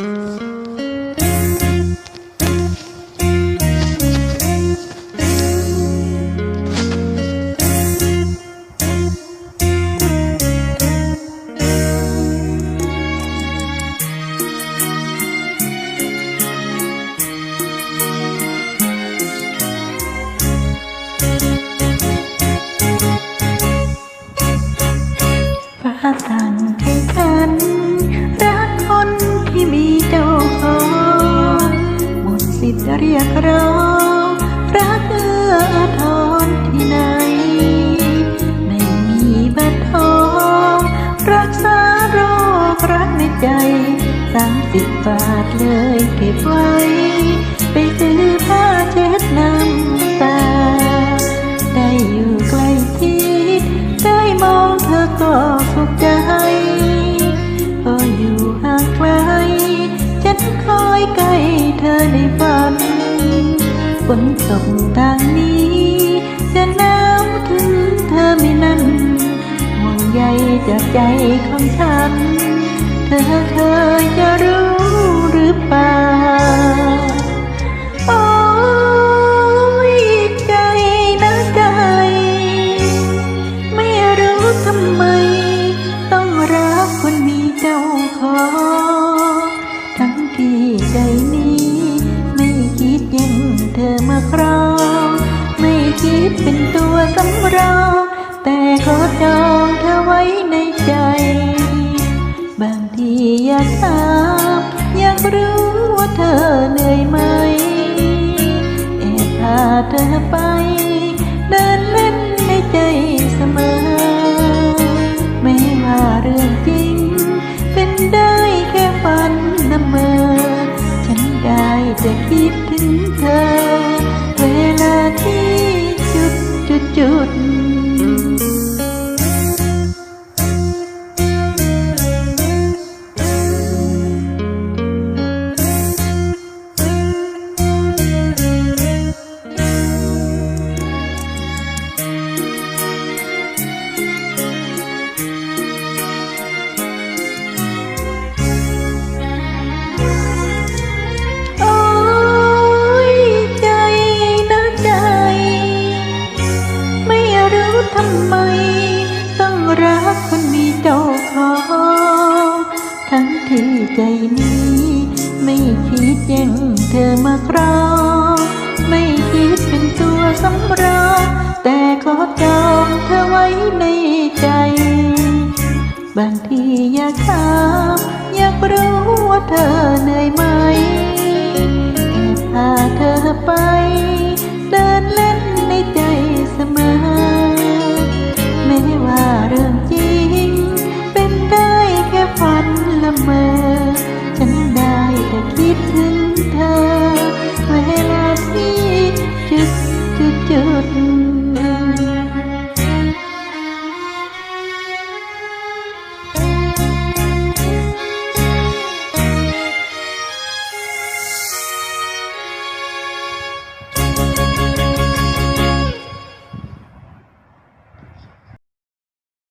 Mm. เรียกร้องรักเอื้ออาทรที่ไหน ไม่มีบัตรทองรักษาโรครักในใจสามสิบบาทเลยเก็บไว้ ไปซื้อผ้าเช็ดหน้า ฝนตกทางนี้จะหนาวถึงเธอไม่นั้นห่วงใยจากใจของฉัน เธอเคยจะรู้หรือเปล่า ดเป็นตัวสำรองแต่ขอจองเธอไว้ในใจ บางทีอยากถามอยากรู้ว่าเธอเหนื่อยไหมแอบพาเธอไป เดินเล่นในใจเสมอ ไม่ว่าเรื่องจริง เป็นได้แค่ฝันละเมอ ฉันได้แต่คิดถึงเธอ เวลาที่ จุดจุด ทำไม ต้องรักคนมีเจ้าของทั้งที่ใจนี้ ไม่คิดแย่งเธอมาครองไม่คิดเป็นตัวสำรองแต่ขอจองเธอไว้ในใจ บางทีอยากถาม